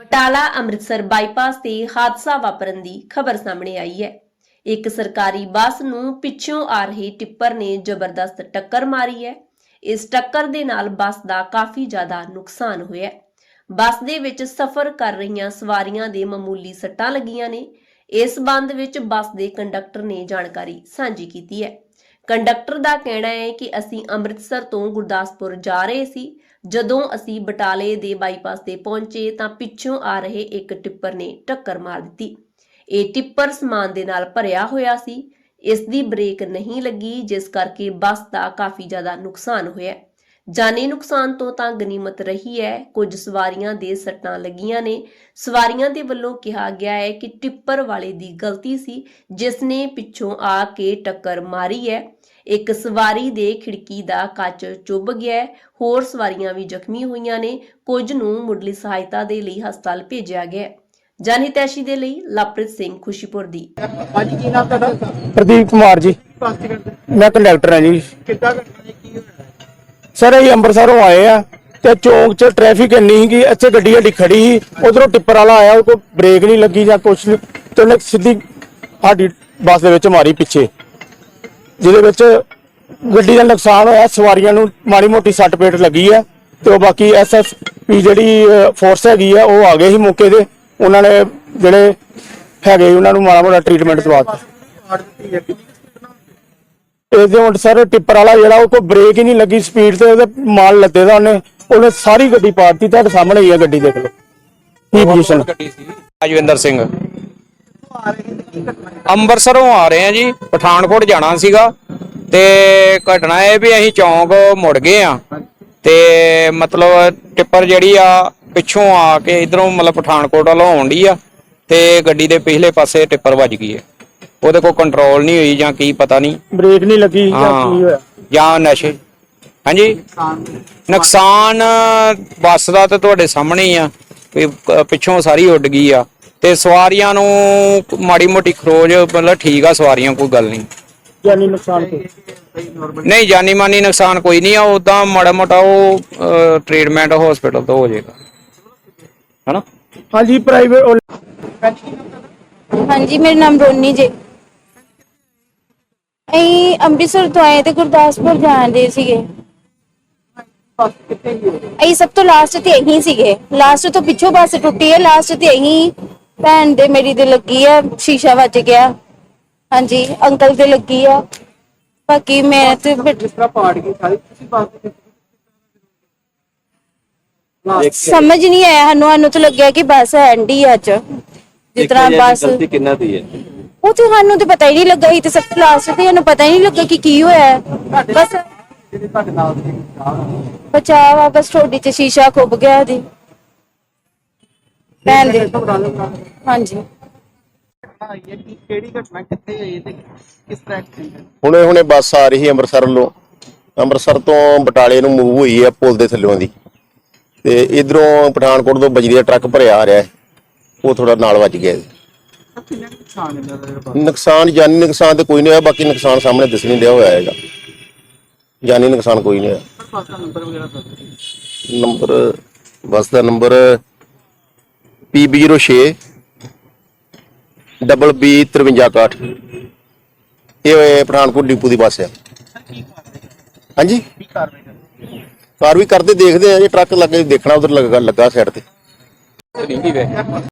Batala Amritsar bypass ਤੇ ਹਾਦਸਾ ਵਾਪਰਨ ਦੀ ਖਬਰ ਸਾਹਮਣੇ ਆਈ ਹੈ। ਇੱਕ ਸਰਕਾਰੀ ਬੱਸ ਨੂੰ ਪਿੱਛੋਂ ਆ ਰਹੇ ਟਿੱਪਰ ਨੇ ਜ਼ਬਰਦਸਤ ਟੱਕਰ ਮਾਰੀ ਹੈ। ਇਸ ਟੱਕਰ ਦੇ ਨਾਲ ਬੱਸ ਦਾ ਕਾਫੀ ਜ਼ਿਆਦਾ ਨੁਕਸਾਨ ਹੋਇਆ ਬੱਸ ਦੇ ਵਿੱਚ ਸਫ਼ਰ ਕਰ ਰਹੀਆਂ ਸਵਾਰੀਆਂ ਦੇ ਮਾਮੂਲੀ ਸੱਟਾਂ ਲੱਗੀਆਂ ਨੇ। ਇਸ ਸੰਬੰਧ ਵਿੱਚ ਬੱਸ ਦੇ ਕੰਡਕਟਰ ਨੇ ਜਾਣਕਾਰੀ ਸਾਂਝੀ ਕੀਤੀ ਹੈ। ਕੰਡਕਟਰ ਦਾ ਕਹਿਣਾ ਹੈ ਕਿ ਅਸੀਂ ਅੰਮ੍ਰਿਤਸਰ ਤੋਂ ਗੁਰਦਾਸਪੁਰ ਜਾ ਰਹੇ ਸੀ। ਜਦੋਂ ਅਸੀਂ ਬਟਾਲੇ ਦੇ ਬਾਈਪਾਸ ਤੇ ਪਹੁੰਚੇ ਤਾਂ ਪਿੱਛੋਂ ਆ ਰਹੇ ਇੱਕ ਟਿੱਪਰ ਨੇ ਟੱਕਰ ਮਾਰ ਦਿੱਤੀ। ਇਹ ਟਿੱਪਰ ਸਮਾਨ ਦੇ ਨਾਲ ਭਰਿਆ ਹੋਇਆ ਸੀ। ਇਸ ਦੀ ਬ੍ਰੇਕ ਨਹੀਂ ਲੱਗੀ, ਜਿਸ ਕਰਕੇ ਬੱਸ ਦਾ ਕਾਫੀ ਜ਼ਿਆਦਾ ਨੁਕਸਾਨ ਹੋਇਆ। ਜਾਨੀ ਨੁਕਸਾਨ ਤੋਂ ਤਾਂ ਗਨੀਮਤ ਰਹੀ ਹੈ। ਕੁਝ ਸਵਾਰੀਆਂ ਦੇ ਸੱਟਾਂ ਲੱਗੀਆਂ ਨੇ। ਸਵਾਰੀਆਂ ਦੇ ਵੱਲੋਂ ਕਿਹਾ ਗਿਆ ਹੈ ਕਿ ਟਿੱਪਰ ਵਾਲੇ ਦੀ ਗਲਤੀ ਸੀ ਜਿਸ ਨੇ ਪਿੱਛੋਂ ਆ ਕੇ ਟੱਕਰ ਮਾਰੀ ਹੈ। ਇੱਕ ਸਵਾਰੀ ਦੇ ਖਿੜਕੀ ਦਾ ਕੱਚ ਚੁੱਭ ਗਿਆ ਹੋਰ ਸਵਾਰੀਆਂ ਵੀ ਜ਼ਖਮੀ ਹੋਈਆਂ ਨੇ। ਕੁਝ ਨੂੰ ਮੁੱਢਲੀ ਸਹਾਇਤਾ ਦੇ ਲਈ ਹਸਪਤਾਲ ਭੇਜਿਆ ਗਿਆ ਹੈ। ਜਨਹਿਤੈਸ਼ੀ ਦੇ ਲਈ ਲਵਪ੍ਰੀਤ ਸਿੰਘ ਖੁਸ਼ੀਪੁਰ ਦੀ। ਅੱਜ ਕੀ ਨਾਮ ਤੁਹਾਡਾ? ਪ੍ਰਦੀਪ ਕੁਮਾਰ ਜੀ। ਮੈਂ ਕੰਡਕਟਰ ਹਾਂ ਜੀ। ਕਿੱਦਾਂ ਜੀ? ਕੀ ਸਰ, ਅਸੀਂ ਅੰਮ੍ਰਿਤਸਰੋਂ ਆਏ ਆ ਤੇ ਚੌਂਕ 'ਚ ਟ੍ਰੈਫਿਕ ਇੰਨੀ ਸੀ ਕਿ ਇੱਥੇ ਗੱਡੀ ਸਾਡੀ ਖੜੀ ਸੀ, ਉਧਰੋਂ ਟਿੱਪਰ ਵਾਲਾ ਆਇਆ ਉਹ ਕੋ ਬ੍ਰੇਕ ਨਹੀਂ ਲੱਗੀ ਜਾਂ ਕੁਛ ਨਹੀਂ। ਤੇ ਉਹਨੇ ਸਿੱਧੀ ਸਾਡੀ ਬੱਸ ਦੇ ਵਿੱਚ ਮਾਰੀ ਪਿੱਛੇ, ਜਿਹਦੇ ਵਿੱਚ ਗੱਡੀ ਦਾ ਨੁਕਸਾਨ ਹੋਇਆ, ਸਵਾਰੀਆਂ ਨੂੰ ਮਾੜੀ ਮੋਟੀ ਸੱਟ ਪੇਟ ਲੱਗੀ ਆ, ਤੇ ਉਹ ਬਾਕੀ ਐਸਐਸਪੀ ਜਿਹੜੀ ਫੋਰਸ ਹੈਗੀ ਆ, ਉਹ ਆ ਗਏ ਸੀ ਮੌਕੇ ਤੇ। ਉਹਨਾਂ ਨੇ ਜਿਹੜੇ ਹੈਗੇ ਉਹਨਾਂ ਨੂੰ ਮਾੜਾ ਮੋਟਾ ਟ੍ਰੀਟਮੈਂਟ ਦਵਾ ਦਿੱਤਾ। ਨਾਲ ਇਹਦੇ ਹੁਣ ਸਰ ਟਿੱਪਰ ਵਾਲਾ ਜਿਹੜਾ ਉਹ ਕੋਈ ਬ੍ਰੇਕ ਹੀ ਨਹੀਂ ਲੱਗੀ ਸਪੀਡ ਤੇ ਉਹਦੇ ਮਾਲ ਲੱਦੇ ਦਾ ਉਹਨੇ ਉਹਨੇ ਸਾਰੀ ਗੱਡੀ ਪਾੜਤੀ ਤੁਹਾਡੇ ਸਾਹਮਣੇ ਹੀ ਆ ਗੱਡੀ ਦੇਖ ਲਓ। ਕੀ ਪੋਜੀਸ਼ਨ ਗੱਡੀ ਸੀ। ਰਾਜਵਿੰਦਰ ਸਿੰਘ। ਕੀ? ਅੰਮ੍ਰਿਤਸਰੋਂ ਆ ਰਹੇ ਆ ਜੀ ਪਠਾਨਕੋਟ ਜਾਣਾ ਸੀਗਾ ਤੇ ਘਟਨਾ ਇਹ ਵੀ ਅਸੀਂ ਚੌਂਕ ਮੁੜ ਗਏ ਆ ਤੇ ਮਤਲਬ ਟਿੱਪਰ ਜਿਹੜੀ ਆ ਪਿੱਛੋਂ ਆ ਕੇ ਇਧਰੋਂ ਮਤਲਬ ਪਠਾਨਕੋਟ ਵੱਲੋਂ ਆਉਂਦੀ ਆ ਤੇ ਗੱਡੀ ਦੇ ਪਿਛਲੇ ਪਾਸੇ ਟਿੱਪਰ ਵੱਜ ਗਈ ਹੈ। ਉਹਦੇ ਕੋਲ ਕੰਟਰੋਲ ਨਹੀਂ ਹੋਈ ਜਾਂ ਕੀ ਪਤਾ ਨਹੀਂ। ਬ੍ਰੇਕ ਨਹੀਂ ਲੱਗੀ ਜਾਂ ਕੀ ਹੋਇਆ? ਜਾਂ ਨਸ਼ੇ। ਹਾਂਜੀ? ਨੁਕਸਾਨ ਨੁਕਸਾਨ ਬੱਸ ਦਾ ਤਾਂ ਤੁਹਾਡੇ ਸਾਹਮਣੇ ਹੀ ਆ। ਵੀ ਕ- ਪਿੱਛੋਂ ਸਾਰੀ ਉੱਡ ਗਈ ਆ। ਤੇ ਸਵਾਰੀਆਂ ਨੂੰ ਮਾੜੀ ਮੋਟੀ ਖਰੋਜ ਮਤਲਬ ਠੀਕ ਆ ਸਵਾਰੀਆਂ ਕੋਈ ਗੱਲ ਨਹੀਂ। ਜਾਨੀ ਨੁਕਸਾਨ ਕੋਈ? ਨਹੀਂ ਜਾਨੀ ਮਾਨੀ ਨੁਕਸਾਨ ਕੋਈ ਨਹੀਂ ਆ। ਉਦਾਂ ਮਾੜਾ ਮੋਟਾ ਉਹ ਟ੍ਰੀਟਮੈਂਟ ਹਸਪੀਟਲ ਤੋਂ ਹੋ ਜਾਏਗਾ। ਹਨਾ? ਹਾਂਜੀ ਪ੍ਰਾਈਵੇਟ ਹਾਂਜੀ ਮੇਰਾ ਨਾਮ ਰੋਨੀ ਜੇ। ਅਸੀਂ ਅੰਮ੍ਰਿਤਸਰ ਤੋਂ ਆਏ ਤੇ ਗੁਰਦਾਸਪੁਰ ਜਾਂਦੇ ਸੀਗੇ। ਬੱਸ ਕਿੱਥੇ ਗਈ ਹੋਈ? ਅਸੀਂ ਸਭ ਤੋਂ ਲਾਸਟ ਤੇ ਇਹੀ ਸੀਗੇ। ਲਾਸਟ ਤੋਂ ਪਿੱਛੋਂ ਬੱਸ ਟੁੱਟੀ ਹੈ। ਲਾਸਟ ਤੇ ਇਹੀ ਭੈਣ ਦੇ ਮੇਰੀ ਦੇ ਲੱਗੀ ਆ ਸ਼ੀਸ਼ਾ ਵੱਜ ਗਿਆ। ਹਾਂਜੀ ਅੰਕਲ ਦੇ ਲੱਗੀ ਆ। ਬਾਕੀ ਮੈਂ ਤੇ ਬੇਟ- ਜਿਸ ਤਰ੍ਹਾਂ ਪਾੜ ਗਈ ਸਾਰੀ ਤੁਸੀਂ ਬੱਸ ਦੇ ਵਿੱਚ ਸਮਝ ਨਹੀਂ ਆਇਆ ਸਾਨੂੰ ਸਾਨੂੰ ਤਾਂ ਲੱਗਿਆ ਕਿ ਬੱਸ ਐਂਡੀ ਅੱਜ। ਜਿਸ ਤਰ੍ਹਾਂ ਬੱਸ ਗਲਤੀ ਕਿੰਨਾ ਦੀ ਹੈ? ਉਹ ਤੇ ਸਾਨੂੰ ਤੇ ਪਤਾ ਹੀ ਨਹੀਂ ਲੱਗਾ ਸੀ ਤੇ ਸਭ ਤੋਂ ਤੇ ਸਾਨੂੰ ਪਤਾ ਹੀ ਨਹੀਂ ਲੱਗਾ ਕਿ ਕੀ ਹੋਇਆ ਹੈ। ਬਸ ਜਿਹੜੇ ਤੁਹਾਡੇ ਨਾਲ ਦੇ ਬਚਾਅ ਆ ਬਸ ਤੁਹਾਡੀ ਚ ਸ਼ੀਸ਼ਾ ਖੁੱਭ ਗਿਆ ਦੀ ਭੈਣ ਦੇ ਹਾਂਜੀ ਘਟਨਾ ਹੈ ਕਿ ਕਿਹੜੀ ਘਟਨਾ ਕਿੱਥੇ ਹੋਈ ਹੈ ਤੇ ਕਿਸ ਤਰ੍ਹਾਂ accident ਹੈ ਹੁਣੇ ਹੁਣੇ ਬੱਸ ਆ ਰਹੀ ਹੈ ਅੰਮ੍ਰਿਤਸਰ ਵੱਲੋਂ ਅੰਮ੍ਰਿਤਸਰ ਤੋਂ ਬਟਾਲੇ ਨੂੰ ਮੂਵ ਹੋਈ ਹੈ ਪੁਲ ਦੇ ਥੱਲੋਂ ਦੀ ਤੇ ਇਧਰੋਂ ਪਠਾਨਕੋਟ ਤੋਂ ਬਜਰੀ ਦਾ ਟਰੱਕ ਭਰਿਆ ਆ ਰਿਹਾ ਹੈ। ਉਹ ਥੋੜਾ ਨਾਲ ਵੱਜ ਗਿਆ ਜੀ। ਕਿੰਨਾ ਕੁ ਨੁਕਸਾਨ ਹੈ ਇਹਨਾਂ ਦਾ ਬੱਸ ਨੁਕਸਾਨ ਜਾਨੀ ਨੁਕਸਾਨ ਤੇ ਕੋਈ ਨਹੀਂ ਹੋਇਆ, ਬਾਕੀ ਨੁਕਸਾਨ ਸਾਹਮਣੇ ਦਿਸ ਨਹੀਂ ਰਿਹਾ ਹੋਇਆ ਹੈਗਾ। ਜਾਨੀ ਨੁਕਸਾਨ ਕੋਈ ਨਹੀਂ ਹੋਇਆ। ਬੱਸ ਦਾ ਨੰਬਰ ਵਗੈਰਾ ਦੱਸ ਦਿਓ ਨੰਬਰ ਬੱਸ ਦਾ ਨੰਬਰ PB06 ਡਬਲ B 5361 ਇਹ ਹੋਏ ਪਠਾਨਕੋਟ ਡਿਪੂ ਦੀ ਬੱਸ ਆ। ਹਾਂਜੀ? ਕੀ ਕਾਰਵਾਈ ਕਰਨੀ ਕਾਰ ਵੀ ਕਰਦੇ ਦੇਖਦੇ ਆ, ਜੇ ਟਰੱਕ ਲੱਗੇ ਦੇਖਣਾ, ਉਧਰ ਲੱਗਾ ਲੱਗਾ ਸਾਈਡ ਤੇ।